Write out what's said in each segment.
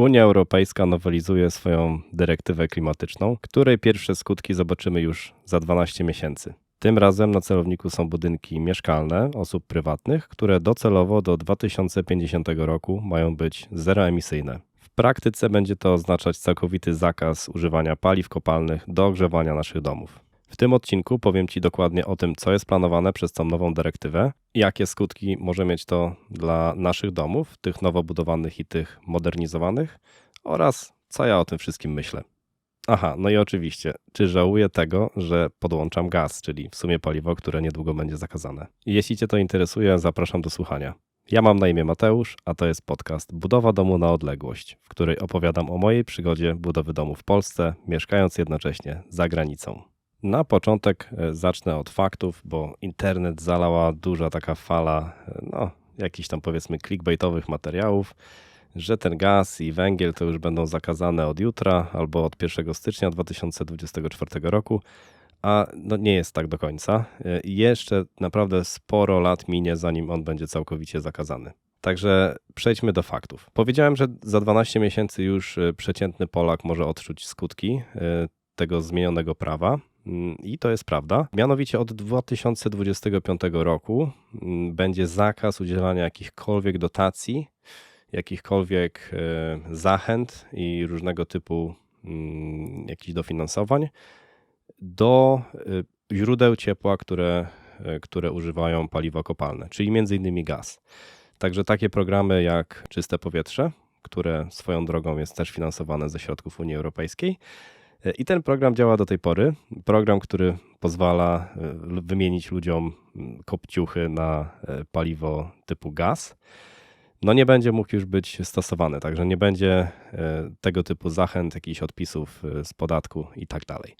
Unia Europejska nowelizuje swoją dyrektywę klimatyczną, której pierwsze skutki zobaczymy już za 12 miesięcy. Tym razem na celowniku są budynki mieszkalne osób prywatnych, które docelowo do 2050 roku mają być zeroemisyjne. W praktyce będzie to oznaczać całkowity zakaz używania paliw kopalnych do ogrzewania naszych domów. W tym odcinku powiem Ci dokładnie o tym, co jest planowane przez tą nową dyrektywę, jakie skutki może mieć to dla naszych domów, tych nowo budowanych i tych modernizowanych, oraz co ja o tym wszystkim myślę. Aha, no i oczywiście, czy żałuję tego, że podłączam gaz, czyli w sumie paliwo, które niedługo będzie zakazane? Jeśli Cię to interesuje, zapraszam do słuchania. Ja mam na imię Mateusz, a to jest podcast Budowa domu na odległość, w której opowiadam o mojej przygodzie budowy domu w Polsce, mieszkając jednocześnie za granicą. Na początek e, zacznę od faktów, bo internet zalała duża taka fala, e, no, jakichś tam powiedzmy clickbaitowych materiałów, że ten gaz i węgiel to już będą zakazane od jutra albo od 1 stycznia 2024 roku, a no nie jest tak do końca. E, jeszcze naprawdę sporo lat minie, zanim on będzie całkowicie zakazany. Także przejdźmy do faktów. Powiedziałem, że za 12 miesięcy już przeciętny Polak może odczuć skutki tego zmienionego prawa. Mm, I to jest prawda. Mianowicie od 2025 roku mm, będzie zakaz udzielania jakichkolwiek dotacji, jakichkolwiek e, zachęt i różnego typu mm, jakichś dofinansowań do e, źródeł ciepła, które, e, które używają paliwa kopalne, czyli między innymi gaz. Także takie programy jak Czyste Powietrze, które swoją drogą jest też finansowane ze środków Unii Europejskiej, i ten program działa do tej pory. Program, który pozwala e, wymienić ludziom kopciuchy na e, paliwo typu gaz. No nie będzie mógł już być stosowany, także nie będzie e, tego typu zachęt, jakichś odpisów z podatku i tak dalej.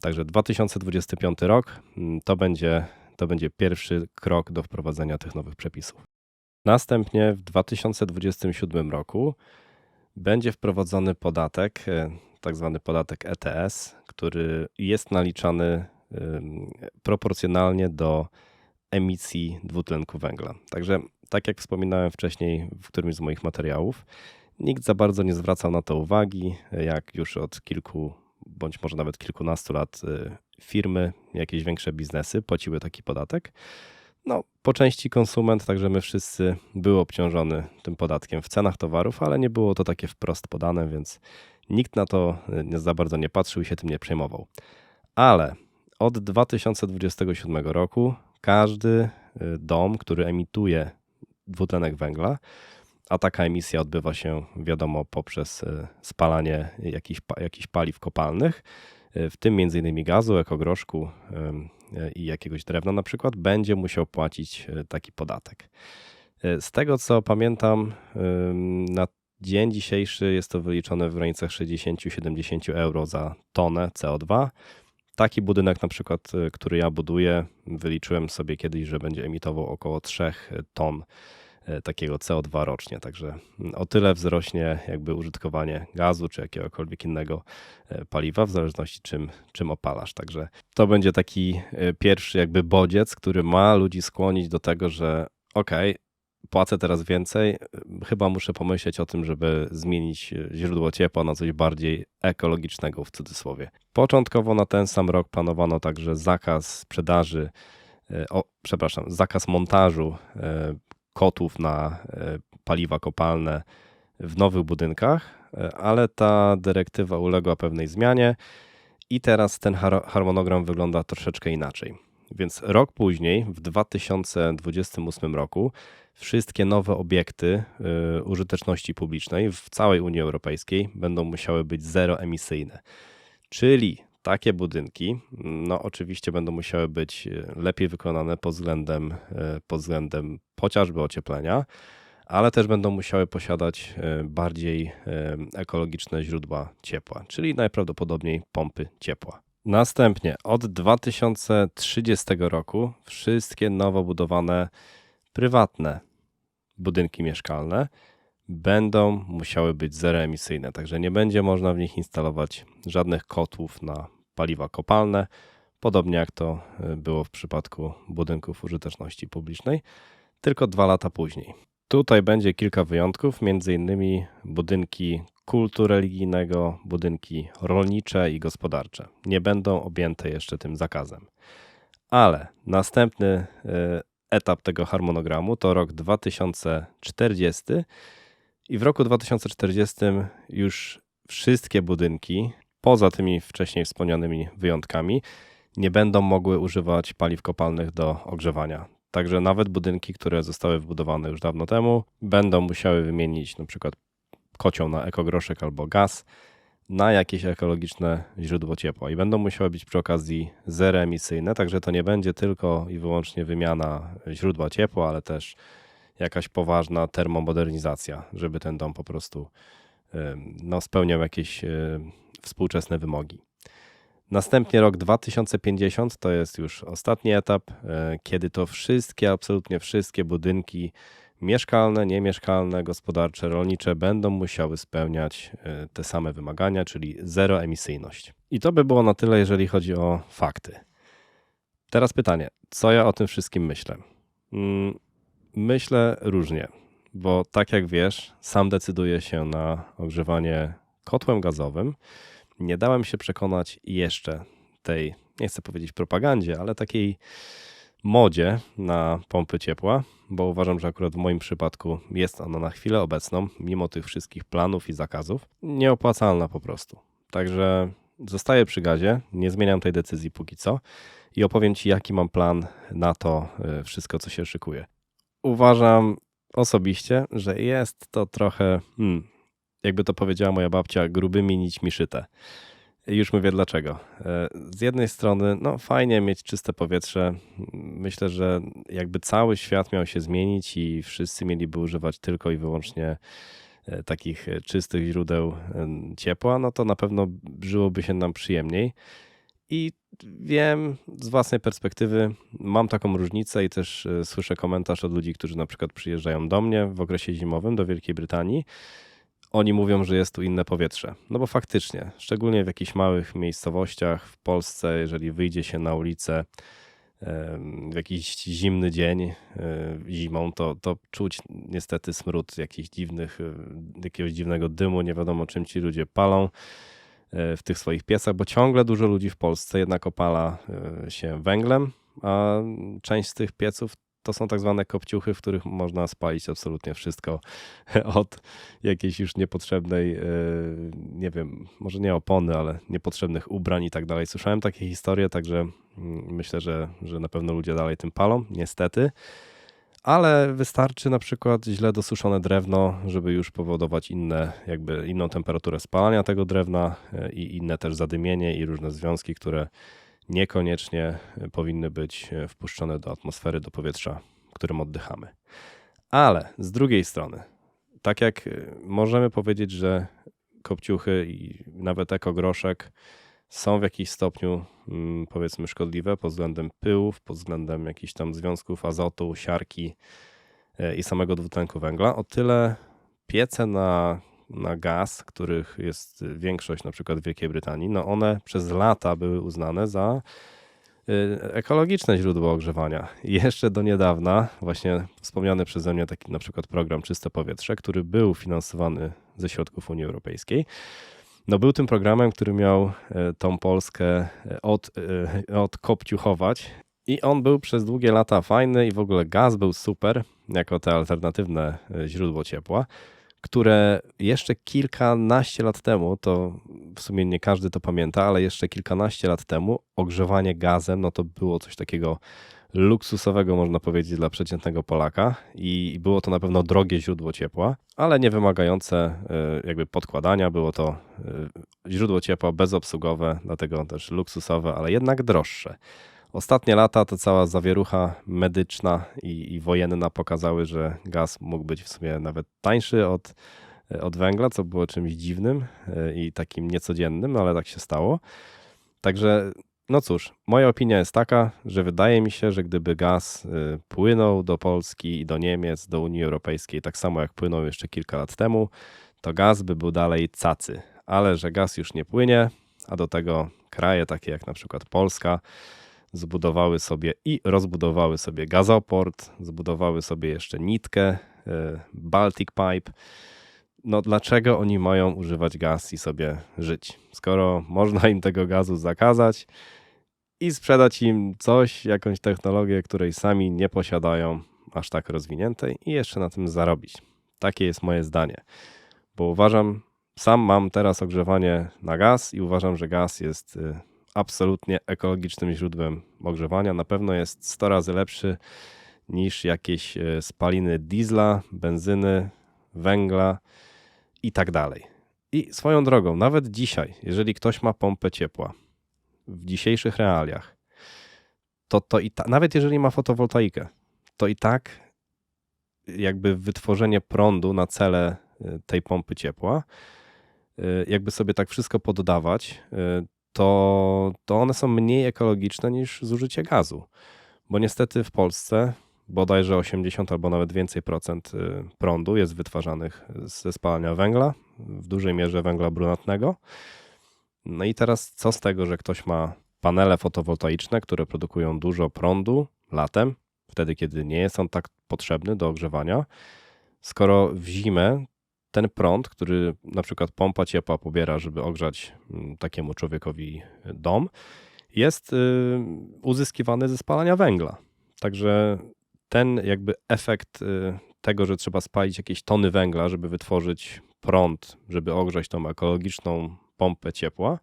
Także 2025 rok to będzie, to będzie pierwszy krok do wprowadzenia tych nowych przepisów. Następnie w 2027 roku będzie wprowadzony podatek tak zwany podatek ETS, który jest naliczany proporcjonalnie do emisji dwutlenku węgla. Także, tak jak wspominałem wcześniej w którymś z moich materiałów, nikt za bardzo nie zwracał na to uwagi, jak już od kilku bądź może nawet kilkunastu lat y, firmy, jakieś większe biznesy płaciły taki podatek. No, po części konsument, także my wszyscy był obciążony tym podatkiem w cenach towarów, ale nie było to takie wprost podane, więc Nikt na to e, za bardzo nie patrzył i się tym nie przejmował. Ale od 2027 roku każdy e, dom, który emituje dwutlenek węgla, a taka emisja odbywa się, wiadomo, poprzez e, spalanie jakichś, paliw kopalnych, w tym m.in. gazu, ekogroszku i jakiegoś drewna na przykład, będzie musiał płacić taki podatek. Z tego co pamiętam, na dzień dzisiejszy jest to wyliczone w granicach 60-70 euro za tonę CO2. Taki budynek, na przykład, y, który ja buduję, wyliczyłem sobie kiedyś, że będzie emitował około 3 ton y, takiego CO2 rocznie. Także mm, o tyle wzrośnie jakby użytkowanie gazu czy jakiegokolwiek innego y, paliwa, w zależności czym, czym opalasz. Także to będzie taki pierwszy jakby bodziec, który ma ludzi skłonić do tego, że okej, okay, płacę teraz więcej, chyba muszę pomyśleć o tym, żeby zmienić źródło ciepła na coś bardziej ekologicznego w cudzysłowie. Początkowo na ten sam rok planowano także zakaz sprzedaży, e, o, przepraszam, zakaz montażu e, kotłów na paliwa kopalne w nowych budynkach, ale ta dyrektywa uległa pewnej zmianie i teraz ten harmonogram wygląda troszeczkę inaczej. Więc rok później, w 2028 roku, wszystkie nowe obiekty y, użyteczności publicznej w całej Unii Europejskiej będą musiały być zeroemisyjne. Czyli takie budynki, no oczywiście będą musiały być y, lepiej wykonane pod względem, y, pod względem chociażby ocieplenia, ale też będą musiały posiadać bardziej ekologiczne źródła ciepła, czyli najprawdopodobniej pompy ciepła. Następnie od 2030 roku wszystkie nowo budowane prywatne budynki mieszkalne będą musiały być zeroemisyjne, także nie będzie można w nich instalować żadnych kotłów na paliwa kopalne, podobnie jak to e, było w przypadku budynków użyteczności publicznej, tylko dwa lata później. Tutaj będzie kilka wyjątków, między innymi budynki kultu religijnego, budynki rolnicze i gospodarcze. Nie będą objęte jeszcze tym zakazem. Ale następny e, etap tego harmonogramu to rok 2040 i w roku 2040 już wszystkie budynki, poza tymi wcześniej wspomnianymi wyjątkami, nie będą mogły używać paliw kopalnych do ogrzewania. Także nawet budynki, które zostały wybudowane już dawno temu, będą musiały wymienić na przykład kocioł na ekogroszek albo gaz na jakieś ekologiczne źródło ciepła i będą musiały być przy okazji zeroemisyjne, także to nie będzie tylko i wyłącznie wymiana źródła ciepła, ale też jakaś poważna termomodernizacja, żeby ten dom po prostu no, spełniał jakieś współczesne wymogi. Następnie rok 2050 to jest już ostatni etap, e, kiedy to wszystkie, absolutnie wszystkie budynki mieszkalne, niemieszkalne, gospodarcze, rolnicze będą musiały spełniać e, te same wymagania, czyli zeroemisyjność. I to by było na tyle, jeżeli chodzi o fakty. Teraz pytanie, co ja o tym wszystkim myślę? Mm, myślę różnie, bo tak jak wiesz, sam decyduję się na ogrzewanie kotłem gazowym nie dałem się przekonać jeszcze tej, nie chcę powiedzieć propagandzie, ale takiej modzie na pompy ciepła, bo uważam, że akurat w moim przypadku jest ona na chwilę obecną, mimo tych wszystkich planów i zakazów, nieopłacalna po prostu. Także zostaję przy gazie, nie zmieniam tej decyzji póki co i opowiem Ci, jaki mam plan na to e, wszystko, co się szykuje. Uważam osobiście, że jest to trochę hmm, jakby to powiedziała moja babcia, grubymi nićmi szyte. Już mówię dlaczego. E, z jednej strony, no fajnie mieć czyste powietrze. Myślę, że jakby cały świat miał się zmienić i wszyscy mieliby używać tylko i wyłącznie e, takich czystych źródeł ciepła, no to na pewno żyłoby się nam przyjemniej. I wiem z własnej perspektywy, mam taką różnicę i też e, słyszę komentarz od ludzi, którzy na przykład przyjeżdżają do mnie w okresie zimowym do Wielkiej Brytanii oni mówią, że jest tu inne powietrze. No bo faktycznie, szczególnie w jakichś małych miejscowościach w Polsce, jeżeli wyjdzie się na ulicę w jakiś zimny dzień e, zimą, to, to czuć niestety smród jakichś dziwnych, e, jakiegoś dziwnego dymu, nie wiadomo czym ci ludzie palą e, w tych swoich piecach, bo ciągle dużo ludzi w Polsce jednak opala się węglem, a część z tych pieców to są tak zwane kopciuchy, w których można spalić absolutnie wszystko od jakiejś już niepotrzebnej, e, nie wiem, może nie opony, ale niepotrzebnych ubrań i tak dalej. Słyszałem takie historie, także mm, myślę, że, że na pewno ludzie dalej tym palą, niestety. Ale wystarczy na przykład źle dosuszone drewno, żeby już powodować inne, jakby inną temperaturę spalania tego drewna e, i inne też zadymienie i różne związki, które niekoniecznie powinny być wpuszczone do atmosfery, do powietrza, którym oddychamy. Ale z drugiej strony, tak jak możemy powiedzieć, że kopciuchy i nawet ekogroszek są w jakiś stopniu mm, powiedzmy szkodliwe pod względem pyłów, pod względem jakichś tam związków azotu, siarki e, i samego dwutlenku węgla, o tyle piece na na gaz, których jest większość na przykład w Wielkiej Brytanii, no one przez lata były uznane za y, ekologiczne źródło ogrzewania. Jeszcze do niedawna właśnie wspomniany przeze mnie taki na przykład program Czyste Powietrze, który był finansowany ze środków Unii Europejskiej, no był tym programem, który miał y, tą Polskę y, od, odkopciuchować i on był przez długie lata fajny i w ogóle gaz był super jako te alternatywne źródło ciepła które jeszcze kilkanaście lat temu, to w sumie nie każdy to pamięta, ale jeszcze kilkanaście lat temu ogrzewanie gazem, no to było coś takiego luksusowego, można powiedzieć, dla przeciętnego Polaka i było to na pewno drogie źródło ciepła, ale nie wymagające e, jakby podkładania. Było to e, źródło ciepła bezobsługowe, dlatego też luksusowe, ale jednak droższe. Ostatnie lata to cała zawierucha medyczna i, i, wojenna pokazały, że gaz mógł być w sumie nawet tańszy od, od węgla, co było czymś dziwnym e, i takim niecodziennym, ale tak się stało. Także, no cóż, moja opinia jest taka, że wydaje mi się, że gdyby gaz e, płynął do Polski i do Niemiec, do Unii Europejskiej, tak samo jak płynął jeszcze kilka lat temu, to gaz by był dalej cacy. Ale że gaz już nie płynie, a do tego kraje takie jak na przykład Polska, zbudowały sobie i rozbudowały sobie gazoport, zbudowały sobie jeszcze nitkę Baltic Pipe. No dlaczego oni mają używać gaz i sobie żyć? Skoro można im tego gazu zakazać i sprzedać im coś, jakąś technologię, której sami nie posiadają aż tak rozwiniętej i jeszcze na tym zarobić. Takie jest moje zdanie. Bo uważam, sam mam teraz ogrzewanie na gaz i uważam, że gaz jest y, absolutnie ekologicznym źródłem ogrzewania. Na pewno jest 100 razy lepszy niż jakieś y, spaliny diesla, benzyny, węgla i tak dalej. I swoją drogą, nawet dzisiaj, jeżeli ktoś ma pompę ciepła w dzisiejszych realiach, to, to i ta, nawet jeżeli ma fotowoltaikę, to i tak jakby wytworzenie prądu na cele y, tej pompy ciepła, y, jakby sobie tak wszystko poddawać, to, to one są mniej ekologiczne niż zużycie gazu. Bo niestety w Polsce bodajże 80 albo nawet więcej procent prądu jest wytwarzanych ze spalania węgla, w dużej mierze węgla brunatnego. No i teraz co z tego, że ktoś ma panele fotowoltaiczne, które produkują dużo prądu latem, wtedy kiedy nie jest on tak potrzebny do ogrzewania, skoro w zimę ten prąd, który na przykład pompa ciepła pobiera, żeby ogrzać mm, takiemu człowiekowi dom, jest y, uzyskiwany ze spalania węgla. Także ten jakby efekt y, tego, że trzeba spalić jakieś tony węgla, żeby wytworzyć prąd, żeby ogrzać tą ekologiczną pompę ciepła,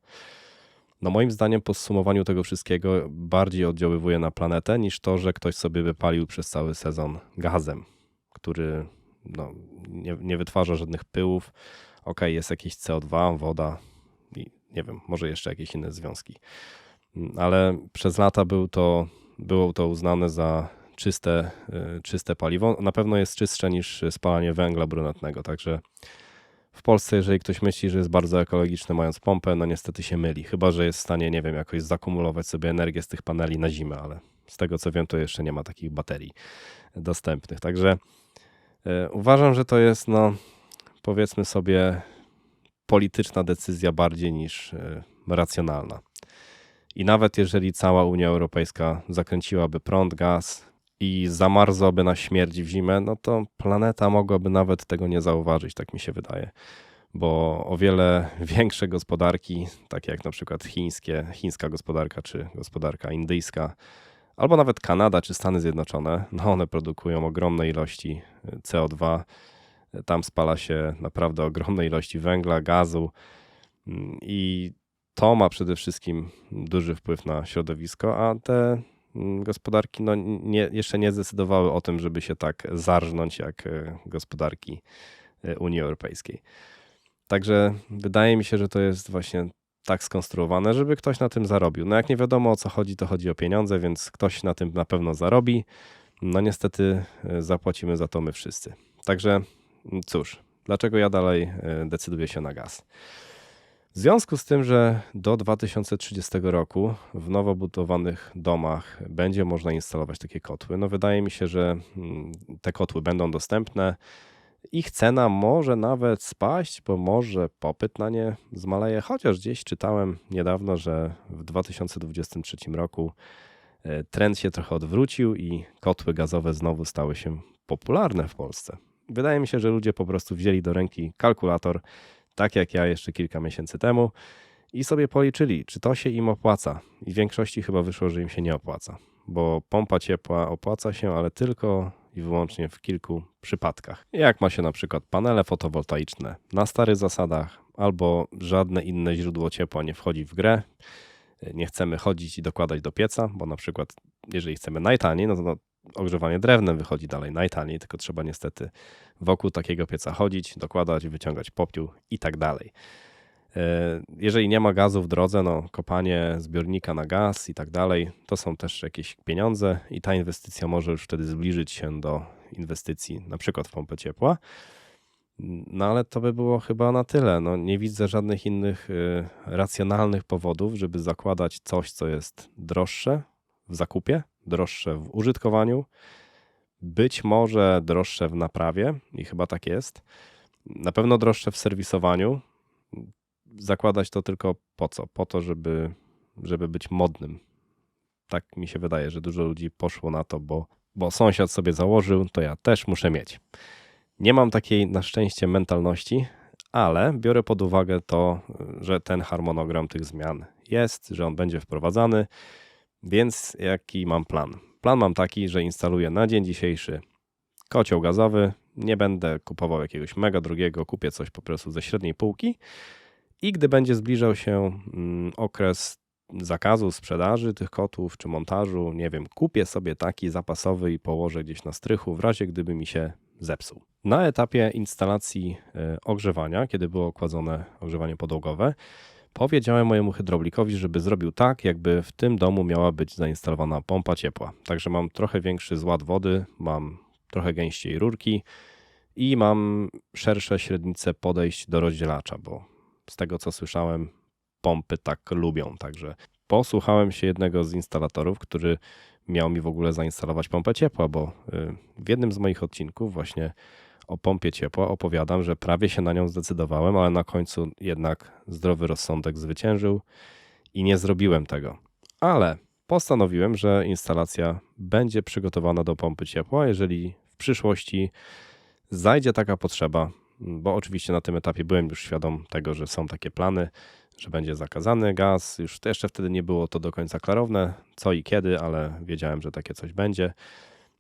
no moim zdaniem po zsumowaniu tego wszystkiego bardziej oddziaływuje na planetę niż to, że ktoś sobie wypalił przez cały sezon gazem, który no, nie, nie wytwarza żadnych pyłów. Ok, jest jakieś CO2, woda i nie wiem, może jeszcze jakieś inne związki. Ale przez lata był to, było to uznane za czyste, y, czyste paliwo. Na pewno jest czystsze niż spalanie węgla brunatnego, także w Polsce, jeżeli ktoś myśli, że jest bardzo ekologiczny mając pompę, no niestety się myli. Chyba, że jest w stanie, nie wiem, jakoś zakumulować sobie energię z tych paneli na zimę, ale z tego co wiem, to jeszcze nie ma takich baterii dostępnych. Także uważam, że to jest, no powiedzmy sobie, polityczna decyzja bardziej niż y, racjonalna. I nawet jeżeli cała Unia Europejska zakręciłaby prąd, gaz, i zamarzłoby na śmierć w zimę, no to planeta mogłaby nawet tego nie zauważyć, tak mi się wydaje. Bo o wiele większe gospodarki, takie jak na przykład chińskie, chińska gospodarka czy gospodarka indyjska, albo nawet Kanada czy Stany Zjednoczone, no one produkują ogromne ilości CO2. Tam spala się naprawdę ogromne ilości węgla, gazu i to ma przede wszystkim duży wpływ na środowisko, a te Mm, gospodarki no, nie, jeszcze nie zdecydowały o tym, żeby się tak zarżnąć jak e, gospodarki e, Unii Europejskiej. Także wydaje mi się, że to jest właśnie tak skonstruowane, żeby ktoś na tym zarobił. No jak nie wiadomo o co chodzi, to chodzi o pieniądze, więc ktoś na tym na pewno zarobi. No niestety e, zapłacimy za to my wszyscy. Także cóż, dlaczego ja dalej decyduję się na gaz? W związku z tym, że do 2030 roku w nowo budowanych domach będzie można instalować takie kotły, no wydaje mi się, że mm, te kotły będą dostępne. Ich cena może nawet spaść, bo może popyt na nie zmaleje, chociaż gdzieś czytałem niedawno, że w 2023 roku e, trend się trochę odwrócił i kotły gazowe znowu stały się popularne w Polsce. Wydaje mi się, że ludzie po prostu wzięli do ręki kalkulator tak jak ja jeszcze kilka miesięcy temu, i sobie policzyli, czy to się im opłaca. I w większości chyba wyszło, że im się nie opłaca, bo pompa ciepła opłaca się, ale tylko i wyłącznie w kilku przypadkach. Jak ma się na przykład panele fotowoltaiczne na starych zasadach, albo żadne inne źródło ciepła nie wchodzi w grę, nie chcemy chodzić i dokładać do pieca, bo na przykład jeżeli chcemy najtaniej, no to no, ogrzewanie drewnem wychodzi dalej najtaniej, tylko trzeba niestety wokół takiego pieca chodzić, dokładać, wyciągać popiół i tak dalej. E, jeżeli nie ma gazu w drodze, no kopanie zbiornika na gaz i tak dalej, to są też jakieś pieniądze i ta inwestycja może już wtedy zbliżyć się do inwestycji na przykład w pompę ciepła. No ale to by było chyba na tyle. No, nie widzę żadnych innych y, racjonalnych powodów, żeby zakładać coś, co jest droższe w zakupie, droższe w użytkowaniu, być może droższe w naprawie i chyba tak jest. Na pewno droższe w serwisowaniu. Zakładać to tylko po co? Po to, żeby, żeby być modnym. Tak mi się wydaje, że dużo ludzi poszło na to, bo, bo sąsiad sobie założył, to ja też muszę mieć. Nie mam takiej na szczęście mentalności, ale biorę pod uwagę to, że ten harmonogram tych zmian jest, że on będzie wprowadzany, więc jaki mam plan? Plan mam taki, że instaluję na dzień dzisiejszy kocioł gazowy. Nie będę kupował jakiegoś mega drogiego, kupię coś po prostu ze średniej półki. I gdy będzie zbliżał się mm, okres zakazu sprzedaży tych kotłów czy montażu, nie wiem, kupię sobie taki zapasowy i położę gdzieś na strychu, w razie gdyby mi się zepsuł. Na etapie instalacji e, ogrzewania, kiedy było okładzone ogrzewanie podłogowe, powiedziałem mojemu hydraulikowi, żeby zrobił tak, jakby w tym domu miała być zainstalowana pompa ciepła. Także mam trochę większy zład wody, mam trochę gęściej rurki i mam szersze średnice podejść do rozdzielacza, bo z tego co słyszałem, pompy tak lubią. Także posłuchałem się jednego z instalatorów, który miał mi w ogóle zainstalować pompę ciepła, bo y, w jednym z moich odcinków właśnie o pompie ciepła opowiadam, że prawie się na nią zdecydowałem, ale na końcu jednak zdrowy rozsądek zwyciężył i nie zrobiłem tego. Ale postanowiłem, że instalacja będzie przygotowana do pompy ciepła, jeżeli w przyszłości zajdzie taka potrzeba, bo oczywiście na tym etapie byłem już świadom tego, że są takie plany, że będzie zakazany gaz. Już jeszcze wtedy nie było to do końca klarowne, co i kiedy, ale wiedziałem, że takie coś będzie.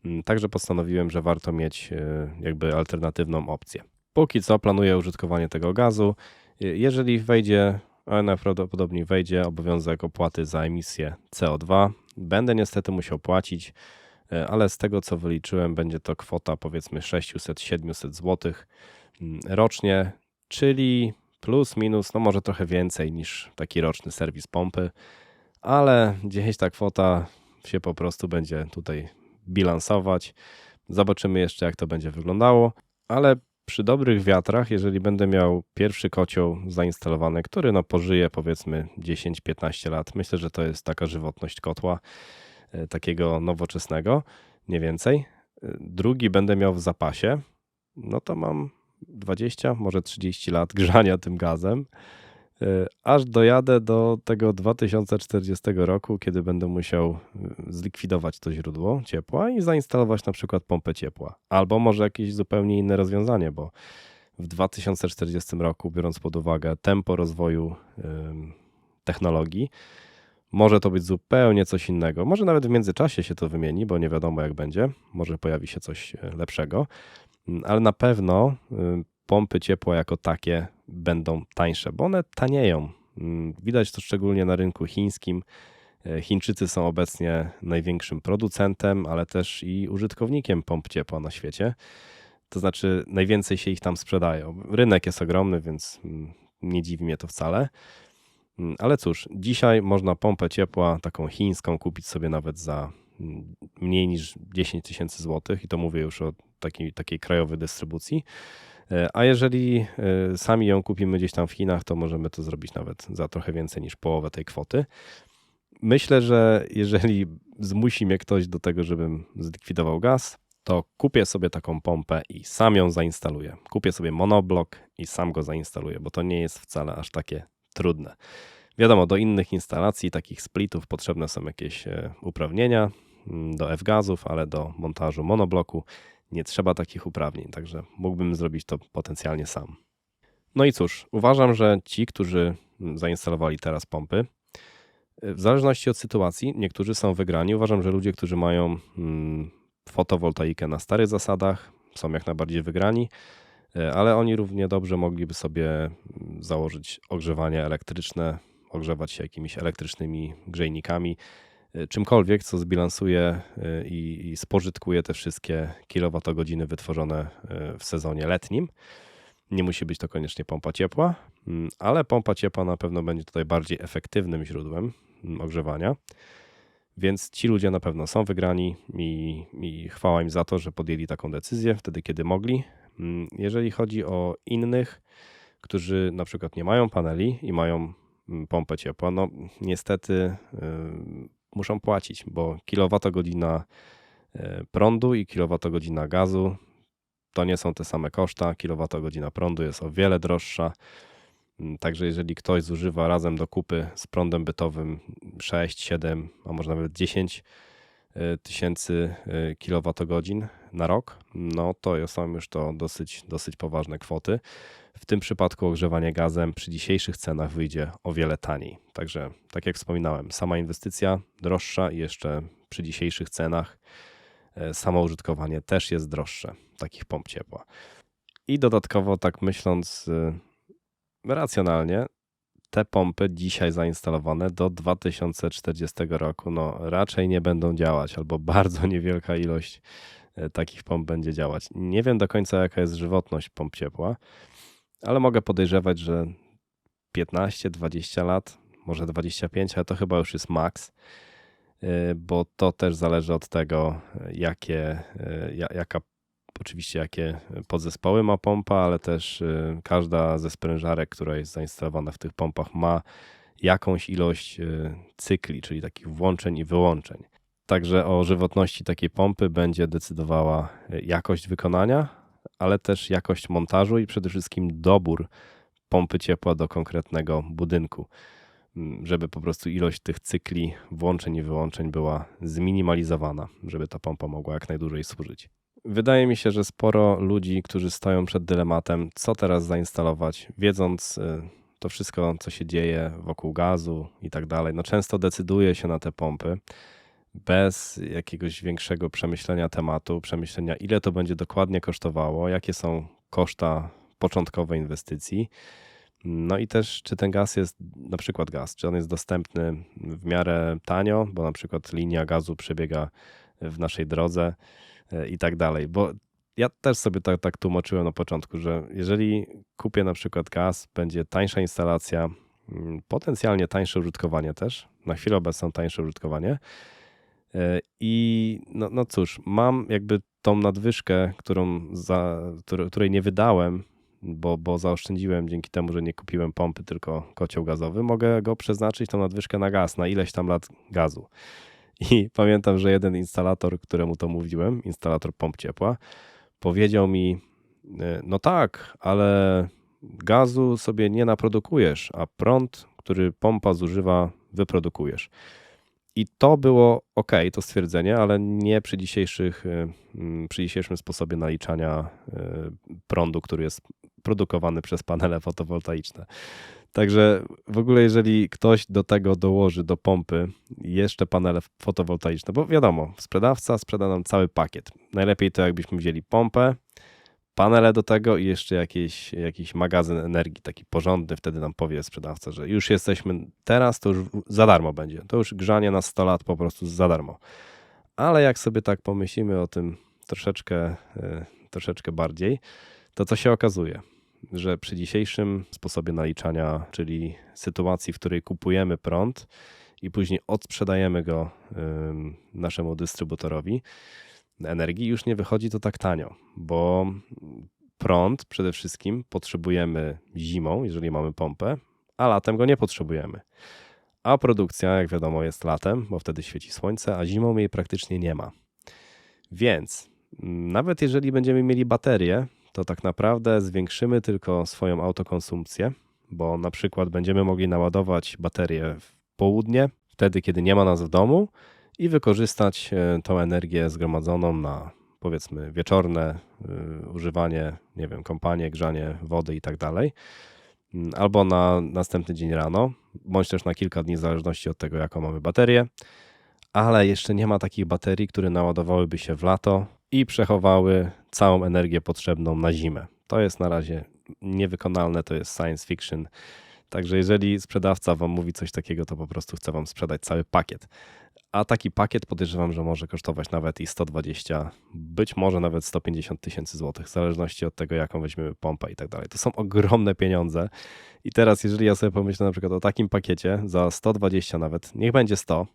Mm, także postanowiłem, że warto mieć e, jakby alternatywną opcję. Póki co planuję użytkowanie tego gazu. Jeżeli wejdzie, a najprawdopodobniej wejdzie obowiązek opłaty za emisję CO2, będę niestety musiał płacić, e, ale z tego co wyliczyłem, będzie to kwota powiedzmy 600-700 zł mm, rocznie, czyli plus minus, no może trochę więcej niż taki roczny serwis pompy, ale gdzieś ta kwota się po prostu będzie tutaj bilansować. Zobaczymy jeszcze, jak to będzie wyglądało, ale przy dobrych wiatrach, jeżeli będę miał pierwszy kocioł zainstalowany, który no pożyje powiedzmy 10-15 lat, myślę, że to jest taka żywotność kotła e, takiego nowoczesnego, nie więcej. E, drugi będę miał w zapasie, no to mam 20, może 30 lat grzania tym gazem, e, aż dojadę do tego 2040 roku, kiedy będę musiał e, zlikwidować to źródło ciepła i zainstalować na przykład pompę ciepła. Albo może jakieś zupełnie inne rozwiązanie, bo w 2040 roku, biorąc pod uwagę tempo rozwoju technologii, może to być zupełnie coś innego. Może nawet w międzyczasie się to wymieni, bo nie wiadomo jak będzie. Może pojawi się coś e, lepszego. Mm, ale na pewno y, pompy ciepła jako takie będą tańsze, bo one tanieją. Mm, widać to szczególnie na rynku chińskim. E, Chińczycy są obecnie największym producentem, ale też i użytkownikiem pomp ciepła na świecie. To znaczy, najwięcej się ich tam sprzedają. Rynek jest ogromny, więc mm, nie dziwi mnie to wcale. Ale cóż, dzisiaj można pompę ciepła, taką chińską, kupić sobie nawet za mniej niż 10 tysięcy złotych, i to mówię już o takiej, takiej krajowej dystrybucji. E, a jeżeli e, sami ją kupimy gdzieś tam w Chinach, to możemy to zrobić nawet za trochę więcej niż połowę tej kwoty. Myślę, że jeżeli zmusi mnie ktoś do tego, żebym zlikwidował gaz, to kupię sobie taką pompę i sam ją zainstaluję. Kupię sobie monoblok i sam go zainstaluję, bo to nie jest wcale aż takie trudne. Wiadomo, do innych instalacji, takich splitów potrzebne są jakieś e, uprawnienia mm, do F-gazów, ale do montażu monobloku nie trzeba takich uprawnień, także mógłbym zrobić to potencjalnie sam. No i cóż, uważam, że ci, którzy zainstalowali teraz pompy, w zależności od sytuacji, niektórzy są wygrani. Uważam, że ludzie, którzy mają mm, fotowoltaikę na starych zasadach, są jak najbardziej wygrani, e, ale oni równie dobrze mogliby sobie mm, założyć ogrzewanie elektryczne, ogrzewać się jakimiś elektrycznymi grzejnikami, E, czymkolwiek, co zbilansuje e, i, spożytkuje te wszystkie kilowatogodziny wytworzone e, w sezonie letnim. Nie musi być to koniecznie pompa ciepła, mm, ale pompa ciepła na pewno będzie tutaj bardziej efektywnym źródłem mm, ogrzewania. Więc ci ludzie na pewno są wygrani i, i chwała im za to, że podjęli taką decyzję wtedy, kiedy mogli. Mm, jeżeli chodzi o innych, którzy na przykład nie mają paneli i mają pompę ciepła, no niestety muszą płacić, bo kilowatogodzina e, prądu i kilowatogodzina gazu to nie są te same koszta. Kilowatogodzina prądu jest o wiele droższa. Także jeżeli ktoś zużywa razem do kupy z prądem bytowym 6, 7, a może nawet 10 e, tysięcy e, kilowatogodzin na rok, no to są już to dosyć, dosyć poważne kwoty. W tym przypadku ogrzewanie gazem przy dzisiejszych cenach wyjdzie o wiele taniej. Także, tak jak wspominałem, sama inwestycja droższa i jeszcze przy dzisiejszych cenach e, samo użytkowanie też jest droższe takich pomp ciepła. I dodatkowo, tak myśląc racjonalnie, te pompy dzisiaj zainstalowane do 2040 roku no, raczej nie będą działać, albo bardzo niewielka ilość e, takich pomp będzie działać. Nie wiem do końca, jaka jest żywotność pomp ciepła, ale mogę podejrzewać, że 15-20 lat, może 25, ale to chyba już jest maks, e, bo to też zależy od tego, jakie, e, jaka oczywiście jakie podzespoły ma pompa, ale też y, każda ze sprężarek, która jest zainstalowana w tych pompach ma jakąś ilość y, cykli, czyli takich włączeń i wyłączeń. Także o żywotności takiej pompy będzie decydowała y, jakość wykonania, ale też jakość montażu i przede wszystkim dobór pompy ciepła do konkretnego budynku, mm, żeby po prostu ilość tych cykli włączeń i wyłączeń była zminimalizowana, żeby ta pompa mogła jak najdłużej służyć. Wydaje mi się, że sporo ludzi, którzy stoją przed dylematem, co teraz zainstalować, wiedząc y, to wszystko, co się dzieje wokół gazu i tak dalej, no często decyduje się na te pompy bez jakiegoś większego przemyślenia tematu, przemyślenia, ile to będzie dokładnie kosztowało, jakie są koszta początkowe inwestycji. No i też, czy ten gaz jest, na przykład gaz, czy on jest dostępny w miarę tanio, bo na przykład linia gazu przebiega w naszej drodze i tak dalej. Bo ja też sobie tak, tak tłumaczyłem na początku, że jeżeli kupię na przykład gaz, będzie tańsza instalacja, mm, potencjalnie tańsze użytkowanie też, na chwilę obecną tańsze użytkowanie. E, I no, no cóż, mam jakby tą nadwyżkę, którą za, której nie wydałem, bo, bo zaoszczędziłem dzięki temu, że nie kupiłem pompy, tylko kocioł gazowy, mogę go przeznaczyć tą nadwyżkę na gaz, na ileś tam lat gazu. I pamiętam, że jeden instalator, któremu to mówiłem, instalator pomp ciepła, powiedział mi: e, No tak, ale gazu sobie nie naprodukujesz, a prąd, który pompa zużywa, wyprodukujesz. I to było ok, to stwierdzenie, ale nie przy, dzisiejszych, e, przy dzisiejszym sposobie naliczania e, prądu, który jest produkowany przez panele fotowoltaiczne. Także w ogóle, jeżeli ktoś do tego dołoży do pompy jeszcze panele fotowoltaiczne, bo wiadomo, sprzedawca sprzeda nam cały pakiet. Najlepiej to, jakbyśmy wzięli pompę, panele do tego i jeszcze jakiś, jakiś magazyn energii, taki porządny, wtedy nam powie sprzedawca, że już jesteśmy teraz, to już za darmo będzie. To już grzanie na 100 lat po prostu za darmo. Ale jak sobie tak pomyślimy o tym troszeczkę, e, troszeczkę bardziej, to co się okazuje? że przy dzisiejszym sposobie naliczania, czyli sytuacji, w której kupujemy prąd i później odsprzedajemy go naszemu dystrybutorowi energii, już nie wychodzi to tak tanio, bo prąd przede wszystkim potrzebujemy zimą, jeżeli mamy pompę, a latem go nie potrzebujemy. A produkcja, jak wiadomo, jest latem, bo wtedy świeci słońce, a zimą jej praktycznie nie ma. Więc nawet jeżeli będziemy mieli baterie, to tak naprawdę zwiększymy tylko swoją autokonsumpcję, bo na przykład będziemy mogli naładować baterię w południe, wtedy kiedy nie ma nas w domu i wykorzystać e, tą energię zgromadzoną na powiedzmy wieczorne y, używanie, nie wiem, kąpanie, grzanie wody i tak dalej, mm, albo na następny dzień rano, bądź też na kilka dni w zależności od tego, jaką mamy baterię, ale jeszcze nie ma takich baterii, które naładowałyby się w lato i przechowały całą energię potrzebną na zimę. To jest na razie niewykonalne, to jest science fiction. Także jeżeli sprzedawca wam mówi coś takiego, to po prostu chce wam sprzedać cały pakiet. A taki pakiet podejrzewam, że może kosztować nawet i 120, być może nawet 150 tysięcy złotych, w zależności od tego, jaką weźmiemy pompę i tak dalej. To są ogromne pieniądze. I teraz, jeżeli ja sobie pomyślę na przykład o takim pakiecie za 120 nawet, niech będzie 100,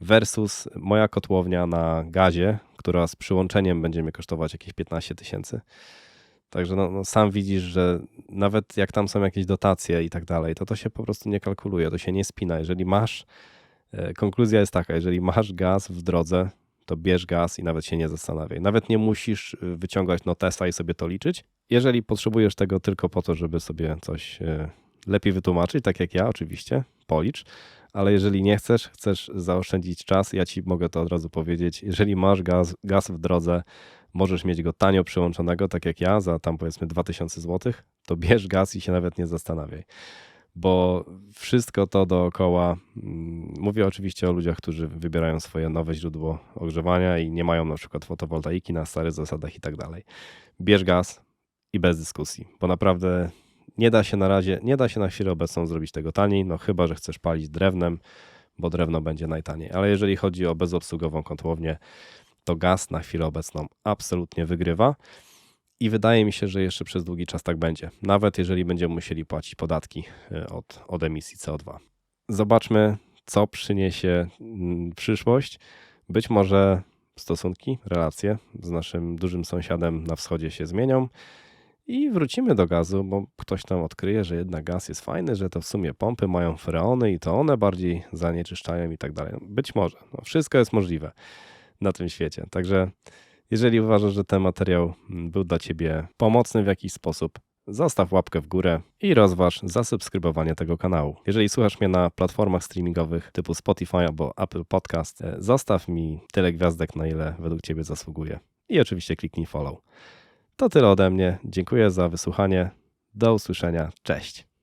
versus moja kotłownia na gazie, która z przyłączeniem będzie mnie kosztować jakieś 15 tysięcy. Także no, no, sam widzisz, że nawet jak tam są jakieś dotacje i tak dalej, to to się po prostu nie kalkuluje, to się nie spina. Jeżeli masz, konkluzja jest taka, jeżeli masz gaz w drodze, to bierz gaz i nawet się nie zastanawiaj. Nawet nie musisz e, wyciągać notesa i sobie to liczyć. Jeżeli potrzebujesz tego tylko po to, żeby sobie coś e, lepiej wytłumaczyć, tak jak ja oczywiście, policz, ale jeżeli nie chcesz, chcesz zaoszczędzić czas, ja ci mogę to od razu powiedzieć. Jeżeli masz gaz, gaz w drodze, możesz mieć go tanio przyłączonego, tak jak ja, za tam powiedzmy 2000 zł, to bierz gaz i się nawet nie zastanawiaj. Bo wszystko to dookoła, mm, mówię oczywiście o ludziach, którzy wybierają swoje nowe źródło ogrzewania i nie mają na przykład fotowoltaiki na starych zasadach i tak dalej. Bierz gaz i bez dyskusji, bo naprawdę nie da się na razie, nie da się na chwilę obecną zrobić tego taniej, no chyba, że chcesz palić drewnem, bo drewno będzie najtaniej. Ale jeżeli chodzi o bezobsługową kotłownię, to gaz na chwilę obecną absolutnie wygrywa. I wydaje mi się, że jeszcze przez długi czas tak będzie, nawet jeżeli będziemy musieli płacić podatki y, od, od emisji CO2. Zobaczmy, co przyniesie mm, przyszłość. Być może stosunki, relacje z naszym dużym sąsiadem na wschodzie się zmienią i wrócimy do gazu, bo ktoś tam odkryje, że jednak gaz jest fajny, że to w sumie pompy mają freony i to one bardziej zanieczyszczają i tak dalej. Być może. No, wszystko jest możliwe na tym świecie. Także jeżeli uważasz, że ten materiał był dla Ciebie pomocny w jakiś sposób, zostaw łapkę w górę i rozważ zasubskrybowanie tego kanału. Jeżeli słuchasz mnie na platformach streamingowych typu Spotify albo Apple Podcast, e, zostaw mi tyle gwiazdek, na ile według Ciebie zasługuje. I oczywiście kliknij follow. To tyle ode mnie. Dziękuję za wysłuchanie. Do usłyszenia. Cześć.